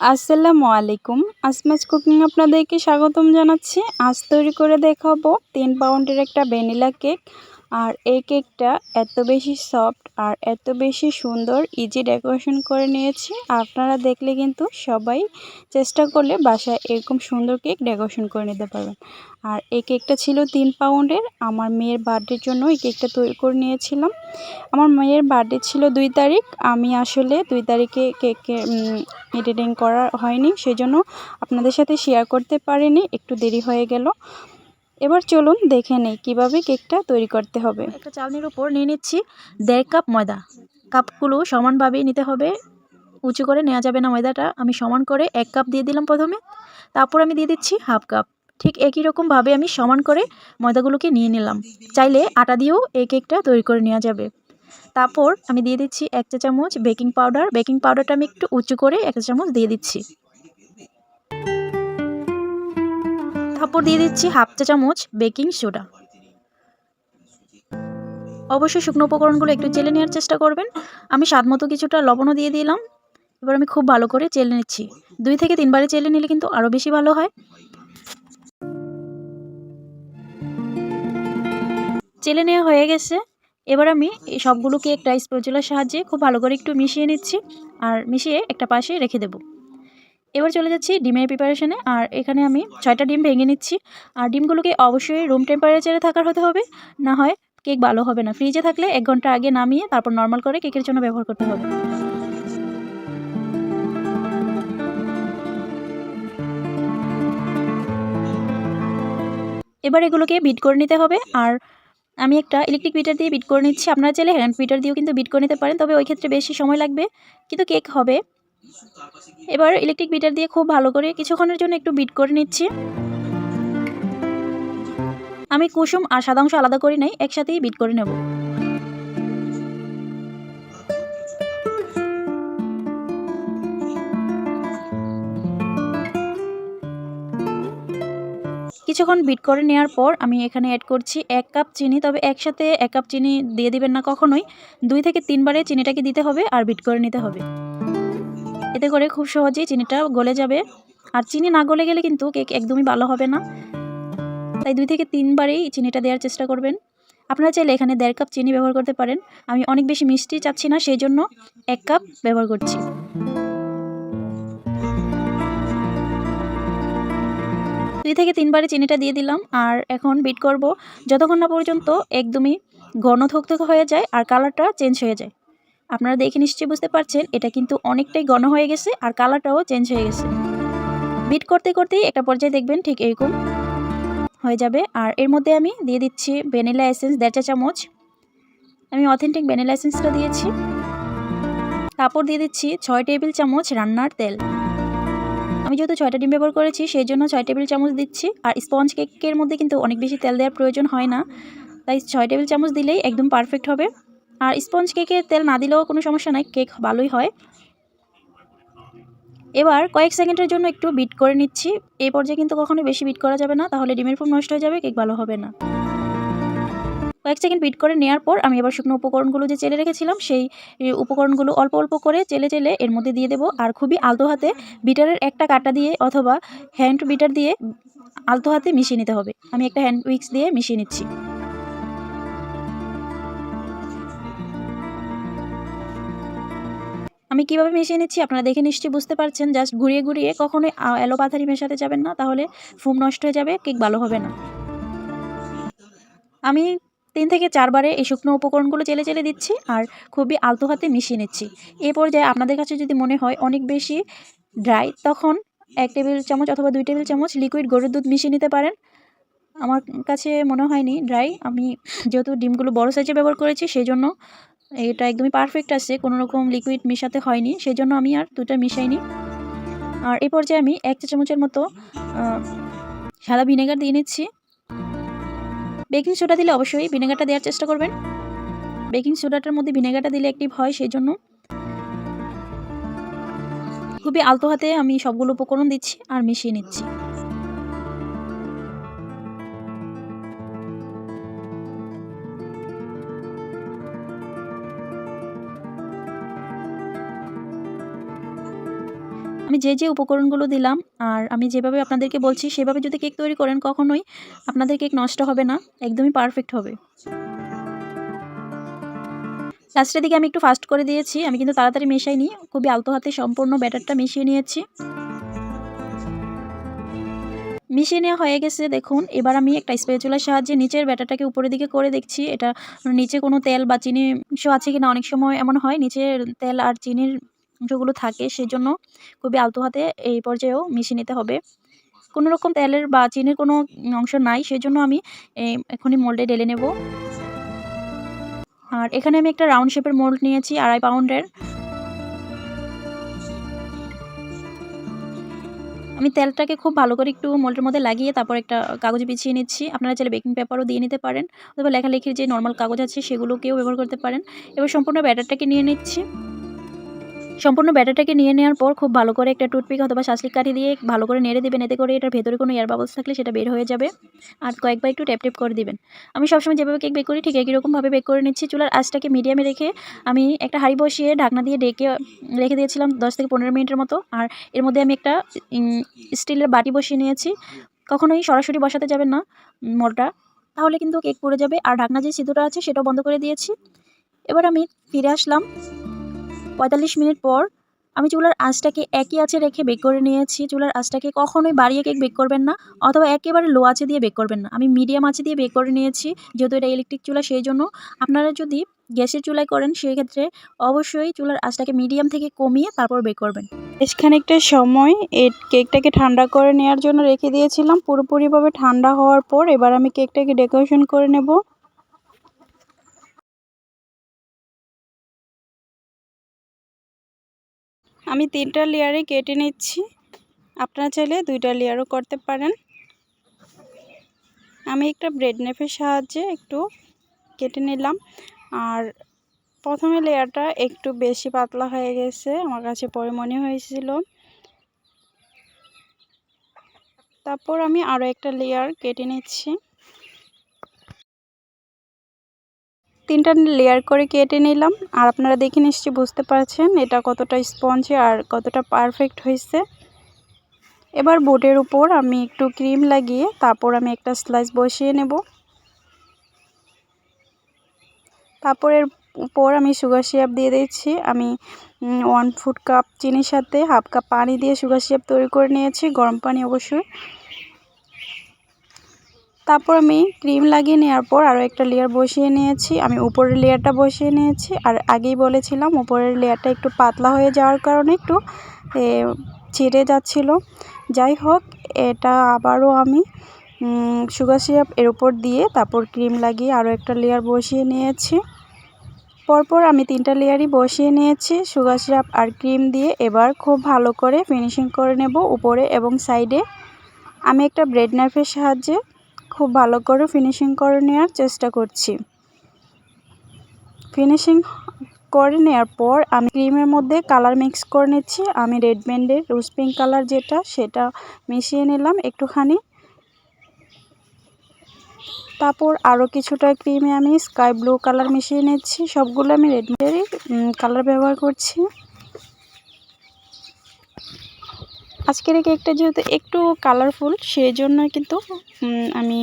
আসসালামু আলাইকুম। আসমাজ কুকিং আপনাদেরকে স্বাগতম জানাচ্ছি। আজ তৈরি করে দেখাবো তিন পাউন্ডের একটা ভ্যানিলা কেক। আর এই কেকটা এত বেশি সফট আর এত বেশি সুন্দর ইজি ডেকোরেশন করে নিয়েছি। আপনারা দেখলে কিন্তু সবাই চেষ্টা করলে বাসায় এরকম সুন্দর কেক ডেকোরেশন করে নিতে পারবেন। আর এই কেকটা ছিল তিন পাউন্ডের। আমার মেয়ের বার্থডের জন্য এই কেকটা তৈরি করে নিয়েছিলাম। আমার মেয়ের বার্থডে ছিল দুই তারিখ। আমি আসলে দুই তারিখে কেকে এডিটিং করা হয়নি সেই জন্য আপনাদের সাথে শেয়ার করতে পারিনি, একটু দেরি হয়ে গেল। এবার চলুন দেখে নেই কীভাবে কেকটা তৈরি করতে হবে। একটা চালনির উপর নিয়ে নিচ্ছি দেড় কাপ ময়দা। কাপগুলো সমানভাবেই নিতে হবে, উঁচু করে নেওয়া যাবে না ময়দাটা। আমি সমান করে এক কাপ দিয়ে দিলাম প্রথমে, তারপর আমি দিয়ে দিচ্ছি হাফ কাপ। ঠিক একই রকমভাবে আমি সমান করে ময়দাগুলোকে নিয়ে নিলাম। চাইলে আটা দিয়েও এই কেকটা তৈরি করে নেওয়া যাবে। তারপর আমি দিয়ে দিচ্ছি এক চা চামচ বেকিং পাউডার। বেকিং পাউডারটা আমি একটু উঁচু করে এক চা চামচ দিয়ে দিচ্ছি। তারপর দিয়ে দিচ্ছি হাফ চা চামচ বেকিং সোডা। অবশ্যই শুকনো উপকরণগুলো একটু চেলে নেওয়ার চেষ্টা করবেন। আমি স্বাদ মতো কিছুটা লবণও দিয়ে দিলাম। এবার আমি খুব ভালো করে চেলে নিচ্ছি। দুই থেকে তিনবারে চেলে নিলে কিন্তু আরও বেশি ভালো হয়। চেলে নেওয়া হয়ে গেছে। এবার আমি এই সবগুলোকে একটা স্পোচুলার সাহায্যে খুব ভালো করে একটু মিশিয়ে নিচ্ছি আর মিশিয়ে একটা পাশে রেখে দেব। এবার চলে যাচ্ছি ডিমের প্রিপারেশনে আর এখানে আমি ছয়টা ডিম ভেঙে নিচ্ছি। আর ডিমগুলোকে অবশ্যই রুম টেম্পারেচারে থাকার হতে হবে, না হয় কেক ভালো হবে না। ফ্রিজে থাকলে এক ঘণ্টা আগে নামিয়ে তারপর নর্মাল করে কেকের জন্য ব্যবহার করতে হবে। এবার এগুলোকে বিট করে নিতে হবে। আর আমি একটা ইলেকট্রিক বিটার দিয়ে বিট করে নিচ্ছি। আপনারা চাইলে হ্যান্ড বিটার দিয়েও কিন্তু বিট করে নিতে পারেন, তবে ওই ক্ষেত্রে বেশি সময় লাগবে। কিন্তু কেক হবে। এবার ইলেকট্রিক বিটার দিয়ে খুব ভালো করে কিছুক্ষণের জন্য একটু বিট করে নিচ্ছি। আমি কুসুম আর সাদা অংশ আলাদা করি নাই, একসাথেই বিট করে নেব। কিছুক্ষণ বিট করে নেওয়ার পর আমি এখানে অ্যাড করছি এক কাপ চিনি, তবে একসাথে এক কাপ চিনি দিয়ে দিবেন না কখনোই। দুই থেকে তিনবারে চিনিটাকে দিতে হবে আর বিট করে নিতে হবে। এতে করে খুব সহজেই চিনিটা গলে যাবে। আর চিনি না গলে গেলে কিন্তু কেক একদমই ভালো হবে না। তাই দুই থেকে তিনবারেই চিনিটা দেওয়ার চেষ্টা করবেন। আপনারা চাইলে এখানে দেড় কাপ চিনি ব্যবহার করতে পারেন। আমি অনেক বেশি মিষ্টি চাচ্ছি না, সেই জন্য এক কাপ ব্যবহার করছি। দুই থেকে তিনবারে চিনিটা দিয়ে দিলাম আর এখন বিট করব। যতক্ষণ না পর্যন্ত একদমই ঘন থকথকে হয়ে যায় আর কালারটা চেঞ্জ হয়ে যায়। আপনারা দেখে নিশ্চয়ই বুঝতে পারছেন, এটা কিন্তু অনেকটাই ঘন হয়ে গেছে আর কালারটাও চেঞ্জ হয়ে গেছে। বিট করতে করতেই একটা পর্যায়ে দেখবেন ঠিক এরকম হয়ে যাবে। আর এর মধ্যে আমি দিয়ে দিচ্ছি ভ্যানিলা এসেন্স দেড় চা চামচ। আমি অথেন্টিক ভ্যানিলা এসেন্সটা দিয়েছি। তারপর দিয়ে দিচ্ছি ছয় টেবিল চামচ রান্নার তেল। আমি যেহেতু ছয়টা ডিম ব্যবহার করেছি, সেই জন্য ছয় টেবিল চামচ দিচ্ছি। আর স্পঞ্জ কেকের মধ্যে কিন্তু অনেক বেশি তেল দেওয়ার প্রয়োজন হয় না। তাই ছয় টেবিল চামচ দিলেই একদম পারফেক্ট হবে। আর স্পঞ্জ কেকে তেল না দিলেও কোনো সমস্যা নাই কেক ভালোই হয়। এবার কয়েক সেকেন্ডের জন্য একটু বিট করে নিচ্ছি। এই পর্যায়ে কিন্তু কখনোই বেশি বিট করা যাবে না, তাহলে ডিমের ফুল নষ্ট হয়ে যাবে কেক ভালো হবে না। কয়েক সেকেন্ড বিট করে নেওয়ার পর আমি এবার শুকনো উপকরণগুলো যে চেলে রেখেছিলাম, সেই উপকরণগুলো অল্প অল্প করে চেলে চেলে এর মধ্যে দিয়ে দেবো। আর খুবই আলতো হাতে বিটারের একটা কাটা দিয়ে অথবা হ্যান্ড বিটার দিয়ে আলতো হাতে মিশিয়ে নিতে হবে। আমি একটা হ্যান্ড উইক্স দিয়ে মিশিয়ে নিচ্ছি। আমি কীভাবে মিশিয়ে নিচ্ছি আপনারা দেখে নিশ্চয়ই বুঝতে পারছেন। জাস্ট ঘুরিয়ে ঘুরিয়ে কখনোই এলো পাথারি মেশাতে যাবেন না, তাহলে ফুম নষ্ট হয়ে যাবে, কেক ভালো হবে না। আমি তিন থেকে চারবারে এই শুকনো উপকরণগুলো চেলে চেলে দিচ্ছি আর খুবই আলতো হাতে মিশিয়ে নিচ্ছি। এ পর্যায়ে আপনাদের কাছে যদি মনে হয় অনেক বেশি ড্রাই, তখন এক টেবিল চামচ অথবা দুই টেবিল চামচ লিকুইড গরুর দুধ মিশিয়ে নিতে পারেন। আমার কাছে মনে হয়নি ড্রাই। আমি যেহেতু ডিমগুলো বড় সাইজে ব্যবহার করেছি সেই জন্য এটা একদমই পারফেক্ট আছে। কোনো রকম লিকুইড মেশাতে হয়নি সেই জন্য আমি আর দুটা মিশাইনি। আর এই পর্যায়ে আমি এক চা চামচের মতো সাদা ভিনেগার দিয়ে নিচ্ছি। বেকিং সোডা দিলে অবশ্যই ভিনেগারটা দেওয়ার চেষ্টা করবেন। বেকিং সোডাটার মধ্যে ভিনেগারটা দিলে অ্যাক্টিভ হয় সেই জন্য খুবই আলতো হাতে আমি সবগুলো উপকরণ দিচ্ছি আর মিশিয়ে নিচ্ছি। আমি যে যে উপকরণগুলো দিলাম, আর আমি যেভাবে আপনাদেরকে বলছি, সেভাবে যদি কেক তৈরি করেন কখনোই আপনাদের কেক নষ্ট হবে না, একদমই পারফেক্ট হবে। লাস্টের দিকে আমি একটু ফাস্ট করে দিয়েছি, আমি কিন্তু তাড়াতাড়ি মেশাইনি, খুবই আলতো হাতে সম্পূর্ণ ব্যাটারটা মিশিয়ে নিয়েছি। মিশিয়ে নেওয়া হয়ে গেছে, দেখুন, এবার আমি একটা স্পেচুলার সাহায্যে নিচের ব্যাটারটাকে উপরের দিকে করে দেখছি, এটা নিচে কোনো তেল বা চিনি আছে কিনা, অনেক সময় এমন হয় নিচে তেল আর চিনির অংশগুলো থাকে সেই জন্য খুবই আলতো হাতে এই পর্যায়েও মিশিয়ে নিতে হবে। কোনো রকম তেলের বা চিনির কোনো অংশ নাই সেই জন্য আমি এখনই মোল্ডে ঢেলে নেব। আর এখানে আমি একটা রাউন্ড শেপের মোল্ড নিয়েছি, আড়াই পাউন্ডের। আমি তেলটাকে খুব ভালো করে একটু মোল্ডের মধ্যে লাগিয়ে তারপর একটা কাগজ বিছিয়ে নিচ্ছি। আপনারা চাইলে বেকিং পেপারও দিয়ে নিতে পারেন, অথবা লেখালেখির যে নর্মাল কাগজ আছে সেগুলোকেও ব্যবহার করতে পারেন। এবার সম্পূর্ণ ব্যাটারটাকে নিয়ে নিচ্ছি। সম্পূর্ণ ব্যাটারটাকে নিয়ে নেওয়ার পর খুব ভালো করে একটা টুথপিক অথবা শাসলিক কাঠি দিয়ে ভালো করে নেড়ে দেবেন। এতে করে এটার ভেতরে কোনো এয়ার বাবলস থাকলে সেটা বের হয়ে যাবে। আর কয়েকবার একটু ট্যাপ ট্যাপ করে দিবেন। আমি সবসময় যেভাবে কেক বেক করি ঠিক একই রকমভাবে বেক করে নিচ্ছি। চুলার আঁচটাকে মিডিয়ামে রেখে আমি একটা হাঁড়ি বসিয়ে ঢাকনা দিয়ে ডেকে রেখে দিয়েছিলাম দশ থেকে পনেরো মিনিটের মতো। আর এর মধ্যে আমি একটা স্টিলের বাটি বসিয়ে নিয়েছি। কখনোই সরাসরি বসাতে যাবেন না মোলটা। তাহলে কিন্তু কেক পড়ে যাবে। আর ঢাকনা যে সিদ্ধটা আছে সেটাও বন্ধ করে দিয়েছি। এবার আমি ফিরে আসলাম। পঁয়তাল্লিশ মিনিট পর আমি চুলার আঁচটাকে একই আঁচে রেখে বেক করে নিয়েছি। চুলার আঁচটাকে কখনোই বাড়িয়ে কেক বেক করবেন না অথবা একেবারে লো আঁচে দিয়ে বেক করবেন না। আমি মিডিয়াম আঁচে দিয়ে বেক করে নিয়েছি যেহেতু এটা ইলেকট্রিক চুলা সেই জন্য। আপনারা যদি গ্যাসের চুলায় করেন সেই ক্ষেত্রে অবশ্যই চুলার আঁচটাকে মিডিয়াম থেকে কমিয়ে তারপর বেক করবেন। বেশ খানিকটা সময় এই কেকটাকে ঠান্ডা করে নেওয়ার জন্য রেখে দিয়েছিলাম। পুরোপুরিভাবে ঠান্ডা হওয়ার পর এবার আমি কেকটাকে ডেকোরেশন করে নেব। আমি তিনটা লেয়ারে কেটে নিচ্ছি। আপনারা চাইলে দুইটা লেয়ারও করতে পারেন। আমি একটা ব্রেড নেফের সাহায্যে একটু কেটে নিলাম। আর প্রথমে লেয়ারটা একটু বেশি পাতলা হয়ে গেছে, আমার কাছে পরে মনে হয়েছিল। তারপর আমি আরও একটা লেয়ার কেটে নিচ্ছি। তিনটা লেয়ার করে কেটে নিলাম। আর আপনারা দেখে নিশ্চয়ই বুঝতে পারছেন এটা কতটা স্পঞ্জি আর কতটা পারফেক্ট হয়েছে। এবার বোর্ডের উপর আমি একটু ক্রিম লাগিয়ে তারপর আমি একটা স্লাইস বসিয়ে নেব। তারপর এর উপর আমি সুগার সিরাপ দিয়ে দিচ্ছি। আমি ওয়ান ফুড কাপ চিনির সাথে হাফ কাপ পানি দিয়ে সুগার সিরাপ তৈরি করে নিয়েছি। গরম পানি অবশ্যই। তারপর আমি ক্রিম লাগিয়ে নেওয়ার পর আরও একটা লেয়ার বসিয়ে নিয়েছি। আমি উপরের লেয়ারটা বসিয়ে নিয়েছি। আর আগেই বলেছিলাম, উপরের লেয়ারটা একটু পাতলা হয়ে যাওয়ার কারণে একটু ছিঁড়ে যাচ্ছিল। যাই হোক, এটা আবারও আমি সুগার সিরাপ এর উপর দিয়ে তারপর ক্রিম লাগিয়ে আরও একটা লেয়ার বসিয়ে নিয়েছি। পরপর আমি তিনটা লেয়ারই বসিয়ে নিয়েছি সুগার সিরাপ আর ক্রিম দিয়ে। এবার খুব ভালো করে ফিনিশিং করে নেব উপরে এবং সাইডে আমি একটা ব্রেড নাইফের সাহায্যে খুব ভালো করে ফিনিশিং করে নেওয়ার চেষ্টা করছি। ফিনিশিং করে নেওয়ার পর আমি ক্রিমের মধ্যে কালার মিক্স করে নিচ্ছি। আমি রেড ব্যান্ডের রোজ পিঙ্ক কালার যেটা, সেটা মিশিয়ে নিলাম একটুখানি। তারপর আরও কিছুটা ক্রিমে আমি স্কাই ব্লু কালার মিশিয়ে নিচ্ছি। সবগুলো আমি রেড ব্যান্ডেরই কালার ব্যবহার করছি। আজকের এই কেকটা যেহেতু একটু কালারফুল সেই জন্য কিন্তু আমি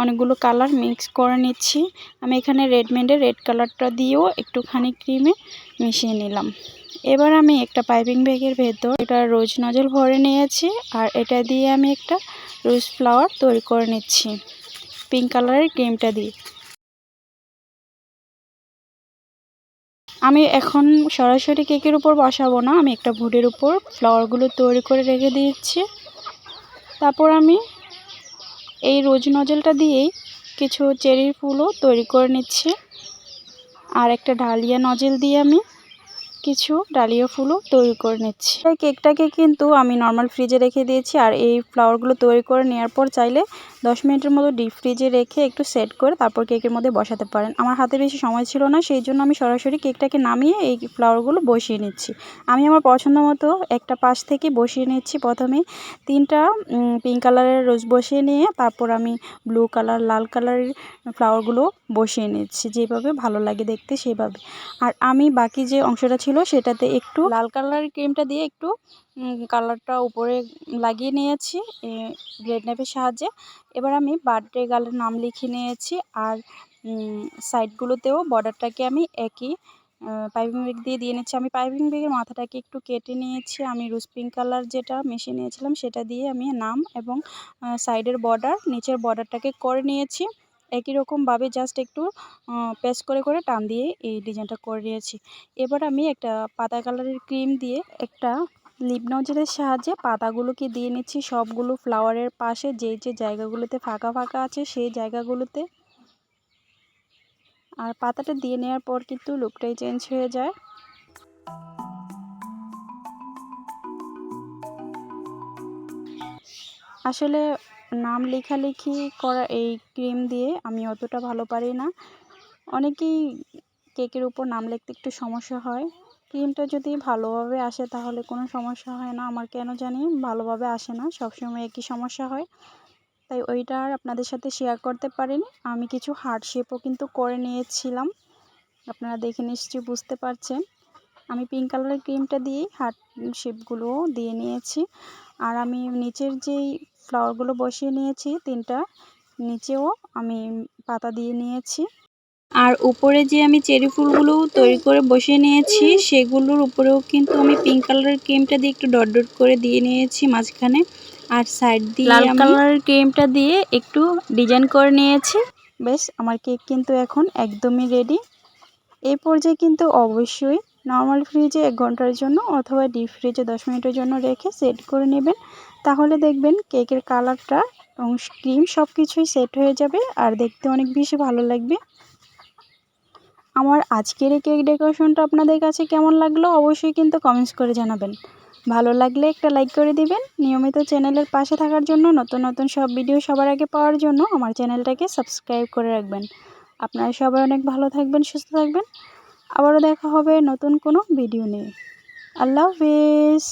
অনেকগুলো কালার মিক্স করে নিচ্ছি। আমি এখানে রেডমেন্ডের রেড কালারটা দিয়েও একটুখানি ক্রিমে মিশিয়ে নিলাম। এবার আমি একটা পাইপিং ব্যাগের ভেতর এটা রোজ নজল ভরে নিয়েছি আর এটা দিয়ে আমি একটা রোজ ফ্লাওয়ার তৈরি করে নিচ্ছি। পিঙ্ক কালারের ক্রিমটা দিয়ে। আমি এখন সরাসরি কেকের উপর বসাবো না, আমি একটা ভুটের উপর ফ্লাওয়ারগুলো তৈরি করে রেখে দিয়েছি। তারপর আমি এই রোজ নজলটা দিয়েই কিছু চেরির ফুলও তৈরি করে নিচ্ছি। আর একটা ডালিয়া নজেল দিয়ে আমি কিছু ডালিয়া ফুলও তৈরি করে নিচ্ছি। এই কেকটাকে কিন্তু আমি নর্মাল ফ্রিজে রেখে দিয়েছি আর এই ফ্লাওয়ারগুলো তৈরি করে নেওয়ার পর চাইলে দশ মিনিটের মতো ডিপ ফ্রিজে রেখে একটু সেট করে তারপর কেকের মধ্যে বসাতে পারেন। আমার হাতে বেশি সময় ছিল না, সেই জন্য আমি সরাসরি কেকটাকে নামিয়ে এই ফ্লাওয়ারগুলো বসিয়ে নিচ্ছি। আমি আমার পছন্দ মতো একটা পাশ থেকে বসিয়ে নিচ্ছি। প্রথমে তিনটা পিঙ্ক কালারের রোজ বসিয়ে নিয়ে তারপর আমি ব্লু কালার লাল কালারের ফ্লাওয়ারগুলো বসিয়ে নিচ্ছি। যেভাবে ভালো লাগে দেখতে সেভাবে। আর আমি বাকি যে অংশটা ছিল ছিল সেটাতে একটু লাল কালারের ক্রিমটা দিয়ে একটু কালারটা উপরে লাগিয়ে নিয়েছি ব্লেড নাইফের সাহায্যে। এবার আমি বার্থডে গার্লের নাম লিখে নিয়েছি, আর সাইডগুলোতেও বর্ডারটাকে আমি একই পাইপিং ব্যাগ দিয়ে দিয়ে নিচ্ছি। আমি পাইপিং ব্যাগের মাথাটাকে একটু কেটে নিয়েছি, আমি রুজ পিঙ্ক কালার যেটা মেশে নিয়েছিলাম, সেটা দিয়ে আমি নাম এবং সাইডের বর্ডার নিচের বর্ডারটাকে করে নিয়েছি। একই রকমভাবে জাস্ট একটু পেস্ট করে করে টান দিয়ে এই ডিজাইনটা করে নিয়েছি। এবার আমি একটা পাতা কালারের ক্রিম দিয়ে একটা লিপ নজরের সাহায্যে পাতাগুলোকে দিয়ে নিচ্ছি। সবগুলো ফ্লাওয়ারের পাশে যে যে জায়গাগুলোতে ফাঁকা ফাঁকা আছে সেই জায়গাগুলোতে। আর পাতাটা দিয়ে নেওয়ার পর কিন্তু লুকটাই চেঞ্জ হয়ে যায়। আসলে নাম লেখালেখি করা এই ক্রিম দিয়ে আমি অতটা ভালো পারি না। অনেকেই কেকের উপর নাম লিখতে একটু সমস্যা হয়। ক্রিমটা যদি ভালোভাবে আসে তাহলে কোনো সমস্যা হয় না। আমার কেন জানি ভালোভাবে আসে না, সবসময় একই সমস্যা হয়। তাই ওইটা আর আপনাদের সাথে শেয়ার করতে পারিনি। আমি কিছু হার্ট শেপও কিন্তু করে নিয়েছিলাম। আপনারা দেখে নিশ্চয়ই বুঝতে পারছেন। আমি পিঙ্ক কালারের ক্রিমটা দিয়েই হার্ট শেপগুলোও দিয়ে নিয়েছি। আর আমি নিচের যেই ফ্লাওয়ারগুলো বসিয়ে নিয়েছি তিনটা নিচেও আমি পাতা দিয়ে নিয়েছি। আর উপরে যে আমি চেরি ফুলগুলো তৈরি করে বসিয়ে নিয়েছি সেগুলোর উপরেও কিন্তু আমি পিঙ্ক কালারের ক্রিমটা দিয়ে একটু ডট ডট করে দিয়ে নিয়েছি মাঝখানে। আর সাইড দিয়ে লাল কালারের ক্রিমটা দিয়ে একটু ডিজাইন করে নিয়েছি। বেশ আমার কেক কিন্তু এখন একদমই রেডি এই পর্যায়ে কিন্তু অবশ্যই নর্মাল ফ্রিজে এক ঘণ্টার জন্য অথবা ডিপ ফ্রিজে দশ মিনিটের জন্য রেখে সেট করে নেবেন। তাহলে দেখবেন কেকের কালারটা এবং ক্রিম সব কিছুই সেট হয়ে যাবে আর দেখতে অনেক বেশি ভালো লাগবে। আমার আজকের এই কেক ডেকোরেশনটা আপনাদের কাছে কেমন লাগল অবশ্যই কিন্তু কমেন্টস করে জানাবেন। ভালো লাগলে একটা লাইক করে দিবেন। নিয়মিত চ্যানেলের পাশে থাকার জন্য, নতুন নতুন সব ভিডিও সবার আগে পাওয়ার জন্য আমার চ্যানেলটাকে সাবস্ক্রাইব করে রাখবেন। আপনারা সবাই অনেক ভালো থাকবেন, সুস্থ থাকবেন। আবারও দেখা হবে নতুন কোনো ভিডিও নিয়ে। আল্লাহ হাফিজ।